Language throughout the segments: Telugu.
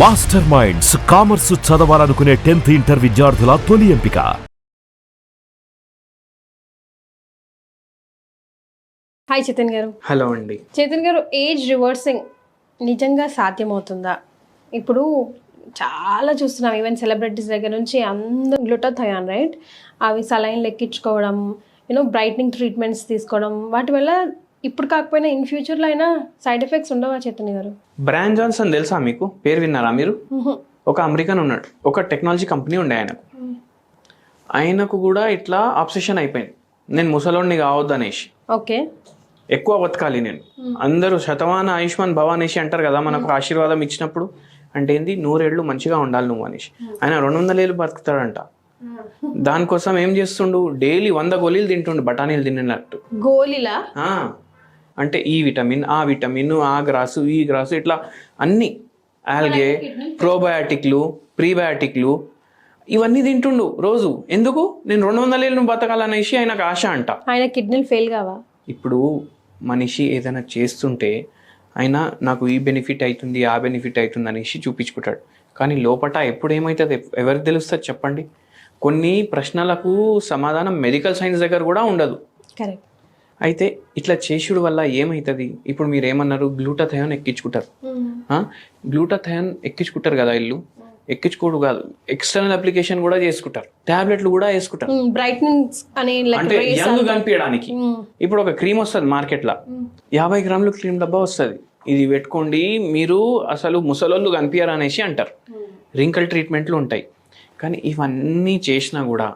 మాస్టర్ మైండ్స్ కామర్స్ చదవాలనుకునే టెన్త్ ఇంటర్ విద్యార్థుల తొలి ఎంపిక. హాయ్ చేతన్ గారు. హలో అండి. చేతన్ గారు ఏజ్ రివర్సింగ్ నిజంగా సాధ్యమవుతుందా? ఇప్పుడు చాలా చూస్తున్నాం ఈవెన్ సెలబ్రిటీస్ దగ్గర నుంచి అందరూ గ్లూటాథయాన్ రైట్ అవి సలైన్లు ఎక్కించుకోవడం యూనో బ్రైట్నింగ్ ట్రీట్మెంట్స్ తీసుకోవడం వాటి వల్ల ఇప్పుడు కాకపోయినా ఇన్ ఫ్యూచర్లో అయినా సైడ్ ఎఫెక్ట్స్ ఉండవా చైతన్య గారు? బ్రాన్ జాన్సన్ తెలుసా మీకు? పేరు విన్నారా మీరు? ఒక అమెరికన్ ఉన్నాడు. ఒక టెక్నాలజీ కంపెనీ ఉండే ఆయనకు. ఆయనకు కూడా ఇట్లా ఆబ్సెషన్ అయిపోయింది. నేను ముసలోడిని కావద్దు అనేసి ఓకే. ఎక్కువ బతకాలి నేను. అందరూ శతమాన ఆయుష్మాన్ భవ అనేసి అంటారు కదా మనకు ఆశీర్వాదం ఇచ్చినప్పుడు. అంటే ఏంది? నూరేళ్ళు మంచిగా ఉండాలి నువ్వు అనేసి. ఆయన రెండు వందల ఏళ్ళు బతుకుతాడంట దానికోసం ఏం చేస్తుండు? డైలీ వంద గోళీలు తింటుండు బఠానీలు తిన్నట్టు. గోలిలా ఆ, అంటే ఈ విటమిన్ ఆ విటమిన్ ఆ గ్రాసు ఈ గ్రాసు ఇట్లా అన్ని ఆల్గే ప్రోబయాటిక్లు ప్రీబయాటిక్లు ఇవన్నీ తింటుండు రోజు. ఎందుకు? నేను రెండు వందల ఏళ్ళు బతకాలనేసి ఆయనకు ఆశ అంట. ఆయన కిడ్నీలు ఫెయిల్ కావా? ఇప్పుడు మనిషి ఏదైనా చేస్తుంటే ఆయన నాకు ఈ బెనిఫిట్ అవుతుంది ఆ బెనిఫిట్ అవుతుంది అనేసి చూపించుకుంటాడు. కానీ లోపట ఎప్పుడు ఏమవుతుంది ఎవరికి తెలుస్తుంది చెప్పండి? కొన్ని ప్రశ్నలకు సమాధానం మెడికల్ సైన్స్ దగ్గర కూడా ఉండదు. కరెక్ట్ అయితే ఇట్లా చేసుడు వల్ల ఏమవుతుంది ఇప్పుడు మీరు ఏమన్నారు గ్లూటాథయాన్ ఎక్కించుకుంటారు. గ్లూటాథయాన్ ఎక్కించుకుంటారు కదా ఇల్లు? ఎక్కించుకోడు కాదు. ఎక్స్టర్నల్ అప్లికేషన్ కూడా చేసుకుంటారు. టాబ్లెట్లు కూడా వేసుకుంటారు. బ్రైట్నింగ్ అనే అంటే యంగ్ కనిపించడానికి. ఇప్పుడు ఒక క్రీమ్ వస్తుంది మార్కెట్లో. యాభై గ్రాములు క్రీమ్ డబ్బా వస్తుంది. ఇది పెట్టుకోండి మీరు అసలు ముసలోళ్ళు కనిపించరు అనేసి అంటారు రింకల్ ట్రీట్మెంట్లు ఉంటాయి. కానీ ఇవన్నీ చేసినా కూడా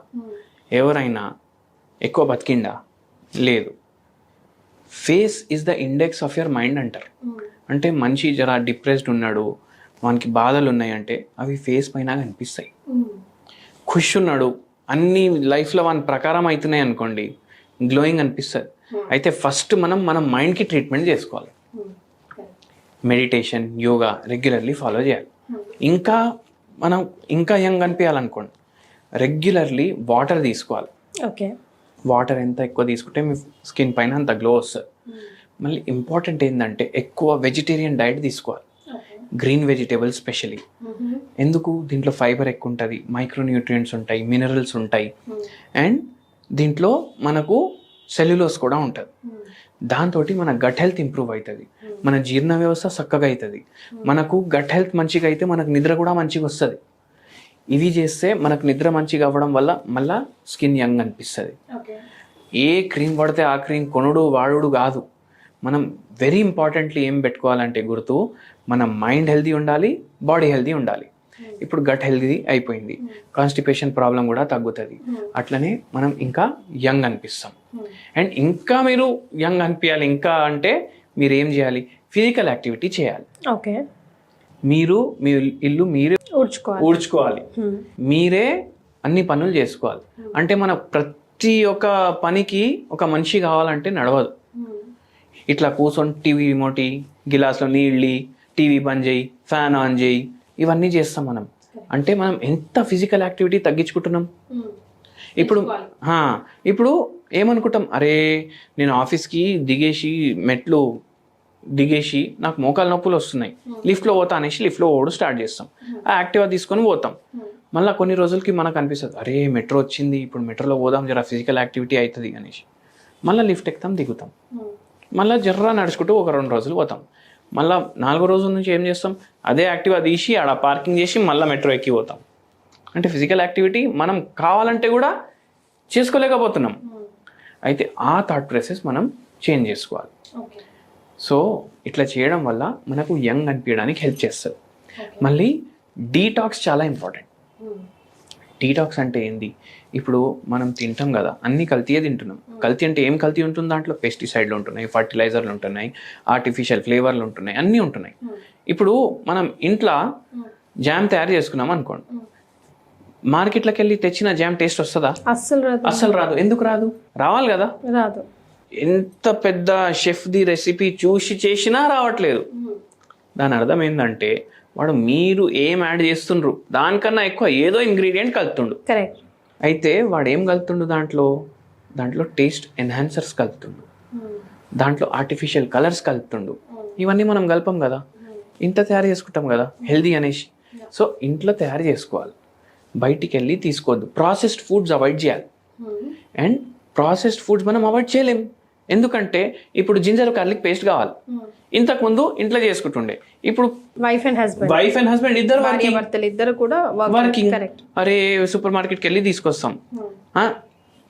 ఎవరైనా ఎక్కువ బతికిండా? లేదు. Face is the index of your mind అంటారు. అంటే మనిషి జర డిప్రెస్డ్ ఉన్నాడు వానికి బాధలు ఉన్నాయంటే అవి ఫేస్ పైన కనిపిస్తాయి. ఖుష్ ఉన్నాడు అన్ని లైఫ్లో వాని ప్రకారం అవుతున్నాయి అనుకోండి గ్లోయింగ్ అనిపిస్తుంది. అయితే ఫస్ట్ మనం మన మైండ్కి ట్రీట్మెంట్ చేసుకోవాలి. మెడిటేషన్ యోగా రెగ్యులర్లీ ఫాలో చేయాలి. ఇంకా మనం ఇంకా యంగ్ అనిపించాలనుకోండి రెగ్యులర్లీ వాటర్ తీసుకోవాలి. ఓకే వాటర్ ఎంత ఎక్కువ తీసుకుంటే మీ స్కిన్ పైన అంత గ్లో వస్తుంది. మళ్ళీ ఇంపార్టెంట్ ఏంటంటే ఎక్కువ వెజిటేరియన్ డైట్ తీసుకోవాలి. గ్రీన్ వెజిటేబుల్స్ స్పెషలీ ఎందుకు? దీంట్లో ఫైబర్ ఎక్కువ ఉంటుంది మైక్రోన్యూట్రియంట్స్ ఉంటాయి మినరల్స్ ఉంటాయి. అండ్ దీంట్లో మనకు సెల్యులోస్ కూడా ఉంటుంది. దాంతో మన గట్ హెల్త్ ఇంప్రూవ్ అవుతుంది మన జీర్ణ వ్యవస్థ చక్కగా అవుతుంది మనకు గట్ హెల్త్ మంచిగా అయితే మనకు నిద్ర కూడా మంచిగా వస్తుంది. ఇవి చేస్తే మనకు నిద్ర మంచిగా అవ్వడం వల్ల మళ్ళా స్కిన్ యంగ్ అనిపిస్తుంది. ఏ క్రీమ్ వాడితే ఆ క్రీమ్ కొనుడు వాడుడు కాదు. మనం వెరీ ఇంపార్టెంట్లీ ఏం పెట్టుకోవాలంటే గుర్తు మన మైండ్ హెల్తీ ఉండాలి బాడీ హెల్తీ ఉండాలి. ఇప్పుడు గట్ హెల్తీ అయిపోయింది. కాన్స్టిపేషన్ ప్రాబ్లం కూడా తగ్గుతుంది. అట్లనే మనం ఇంకా యంగ్ అనిపిస్తాం. అండ్ ఇంకా మీరు యంగ్ అనిపించాలి ఇంకా అంటే మీరు ఏం చేయాలి? ఫిజికల్ యాక్టివిటీ చేయాలి. ఓకే. మీరు మీ ఇల్లు మీరే ఊడ్చుకోవాలి. ఊడ్చుకోవాలి. మీరే అన్ని పనులు చేసుకోవాలి. అంటే మన ప్రతి ఒక్క పనికి ఒక మనిషి కావాలంటే నడవదు. ఇట్లా కూర్చొని టీవీ రిమోటి గిలాస్లో నీళ్ళి టీవీ బంద్ చేయి ఫ్యాన్ ఆన్ చేయి ఇవన్నీ చేస్తాం మనం. అంటే మనం ఎంత ఫిజికల్ యాక్టివిటీ తగ్గించుకుంటున్నాం? ఇప్పుడు హా, ఇప్పుడు ఏమనుకుంటాం? అరే నేను ఆఫీస్కి దిగేసి మెట్లు దిగేసి నాకు మోకాలు నొప్పులు వస్తున్నాయి. లిఫ్ట్లో పోతా అనేసి లిఫ్ట్లో పోవడం స్టార్ట్ చేస్తాం. ఆ యాక్టివా తీసుకొని పోతాం. మళ్ళీ కొన్ని రోజులకి మనకు అనిపిస్తుంది అరే మెట్రో వచ్చింది ఇప్పుడు మెట్రోలో పోదాం జర ఫిజికల్ యాక్టివిటీ అవుతుంది అనేసి. మళ్ళీ లిఫ్ట్ ఎక్కుతాం దిగుతాం. మళ్ళీ జర్రా నడుచుకుంటూ ఒక రెండు రోజులు పోతాం. మళ్ళీ నాలుగో రోజుల నుంచి ఏం చేస్తాం? అదే యాక్టివా తీసి ఆడ పార్కింగ్ చేసి మళ్ళీ మెట్రో ఎక్కి పోతాం. అంటే ఫిజికల్ యాక్టివిటీ మనం కావాలంటే కూడా చేసుకోలేకపోతున్నాం. అయితే ఆ థాట్ ప్రాసెస్ మనం చేంజ్ చేసుకోవాలి. సో ఇట్లా చేయడం వల్ల మనకు యంగ్ అనిపించడానికి హెల్ప్ చేస్తుంది. మళ్ళీ డీటాక్స్ చాలా ఇంపార్టెంట్ డీటాక్స్ అంటే ఏంది? ఇప్పుడు మనం తింటాం కదా అన్ని కల్తీయే తింటున్నాం. కల్తీ అంటే ఏం కల్తీ ఉంటుంది దాంట్లో? పెస్టిసైడ్లు ఉంటున్నాయి ఫర్టిలైజర్లు ఉంటున్నాయి ఆర్టిఫిషియల్ ఫ్లేవర్లు ఉంటున్నాయి అన్నీ ఉంటున్నాయి. ఇప్పుడు మనం ఇంట్లో జామ్ తయారు చేసుకున్నాం అనుకోండి. మార్కెట్లోకి వెళ్ళి తెచ్చిన జామ్ టేస్ట్ వస్తుందా? అస్సలు రాదు. అస్సలు రాదు. ఎందుకు రాదు? రావాలి కదా. రాదు. ఎంత పెద్ద షెఫ్ది రెసిపీ చూసి చేసినా రావట్లేదు. దాని అర్థం ఏంటంటే వాడు మీరు ఏం యాడ్ చేస్తుండ్రు? దానికన్నా ఎక్కువ ఏదో ఇంగ్రీడియంట్ కలుపుతుండు. కరెక్ట్ అయితే వాడు ఏం కలుపుతుండు దాంట్లో? దాంట్లో టేస్ట్ ఎన్హాన్సర్స్ కలుపుతుండు. దాంట్లో ఆర్టిఫిషియల్ కలర్స్ కలుపుతుండు. ఇవన్నీ మనం కలపం కదా. ఇంట్లో తయారు చేసుకుంటాం కదా. హెల్దీ అనేసి. సో ఇంట్లో తయారు చేసుకోవాలి. బయటికి వెళ్ళి తీసుకోవద్దు. ప్రాసెస్డ్ ఫుడ్స్ అవాయిడ్ చేయాలి. అండ్ ప్రాసెస్డ్ ఫుడ్స్ మనం అవాయిడ్ చేయలేం. ఎందుకంటే ఇప్పుడు జింజర్ గార్లిక్ పేస్ట్ కావాలి. ఇంతకు ముందు ఇంట్లో చేసుకుంటుండే. ఇప్పుడు wife and husband wife and husband ఇద్దరు భర్తలు ఇద్దరు కూడా వర్కింగ్ అరే సూపర్ మార్కెట్కి వెళ్ళి తీసుకొస్తాం.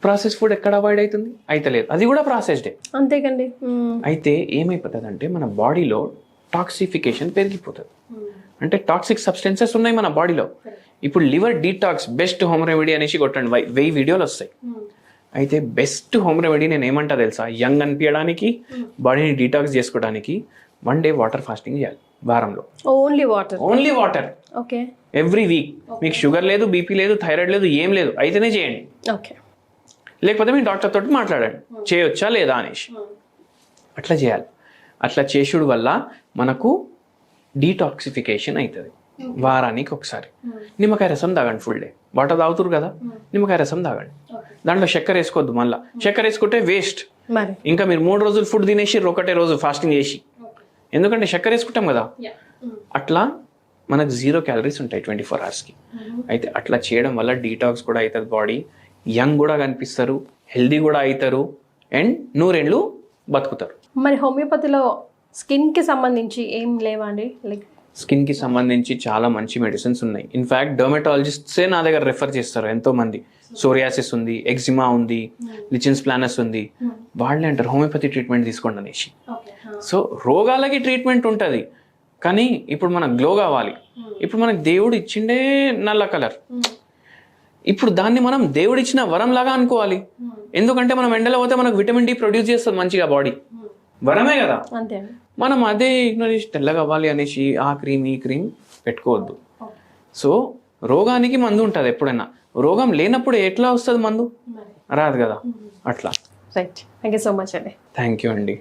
ప్రాసెస్ ఫుడ్ ఎక్కడ అవాయిడ్ అవుతుంది అయితలేదు. అది కూడా ప్రాసెస్డే అంతేకండి. మ్మ్. అయితే ఏమైపోతుంది అంటే మన బాడీలో టాక్సిఫికేషన్ పెరిగిపోతుంది. అంటే టాక్సిక్ సబ్స్టెన్సెస్ ఉన్నాయి మన బాడీలో. ఇప్పుడు liver detox best home remedy అనేసి కొట్టండి. వెయ్యి వీడియోలు వస్తాయి. అయితే బెస్ట్ హోమ్ రెమెడీ నేను ఏమంటా తెలుసా? యంగ్ అనిపించడానికి బాడీని డీటాక్స్ చేసుకోవడానికి వన్ డే వాటర్ ఫాస్టింగ్ చేయాలి వారంలో. Only water only water okay every week మీకు షుగర్ లేదు బీపీ లేదు థైరాయిడ్ లేదు ఏం లేదు అయితేనే చేయండి. ఓకే లేకపోతే మీ డాక్టర్ తోటి మాట్లాడండి. చేయొచ్చా లేదా అనేసి. అట్లా చేయాలి. అట్లా చేసుడు వల్ల మనకు డీటాక్సిఫికేషన్ అవుతుంది వారానికి ఒకసారి. నిమ్మకాయ రసం తాగండి ఫుల్ డే వాటర్ తాగుతురు కదా? నిమ్మకాయ రసం తాగండి. దాంట్లో చక్కెర వేసుకోవద్దు మళ్ళీ. చక్కెర వేసుకుంటే వేస్ట్. ఇంకా మీరు మూడు రోజులు ఫుడ్ తినేసి ఒకటే రోజు ఫాస్టింగ్ చేసి. ఎందుకంటే చక్కెర వేసుకుంటాం కదా? అట్లా మనకు జీరో క్యాలరీస్ ఉంటాయి ట్వంటీ ఫోర్ అవర్స్కి అయితే అట్లా చేయడం వల్ల డీటాక్స్ కూడా అవుతుంది బాడీ. యంగ్ కూడా కనిపిస్తారు హెల్దీ కూడా అవుతారు అండ్ నూరేళ్ళు బతుకుతారు. మరి హోమియోపతిలో స్కిన్కి సంబంధించి ఏం లేవా అండి? లైక్ స్కిన్కి సంబంధించి చాలా మంచి మెడిసిన్స్ ఉన్నాయి. ఇన్ఫ్యాక్ట్ డర్మటాలజిస్ట్సే నా దగ్గర రెఫర్ చేస్తారు ఎంతో మంది సోరియాసిస్ ఉంది ఎగ్జిమా ఉంది లిచిన్స్ ప్లానస్ ఉంది. వాళ్ళే అంటారు హోమియోపతి ట్రీట్మెంట్ తీసుకోండి అనేసి. సో రోగాలకి ట్రీట్మెంట్ ఉంటుంది. కానీ ఇప్పుడు మనకు గ్లో కావాలి. ఇప్పుడు మనకు దేవుడు ఇచ్చిండే నల్ల కలర్ ఇప్పుడు దాన్ని మనం దేవుడు ఇచ్చిన వరం లాగా అనుకోవాలి ఎందుకంటే మనం ఎండలో పోతే మనకు విటమిన్ డి ప్రొడ్యూస్ చేస్తుంది మంచిగా బాడీ వరమే కదా. అంతే. మనం అదే ఇగ్నోర్ చేసి తెల్లగా అవ్వాలి అనేసి ఆ క్రీమ్ ఈ క్రీమ్ పెట్టుకోవద్దు. సో రోగానికి మందు ఉంటుంది ఎప్పుడైనా. రోగం లేనప్పుడు ఎట్లా వస్తుంది మందు? రాదు కదా. అట్లా. Right thank you so much అండి థ్యాంక్ యూ అండి.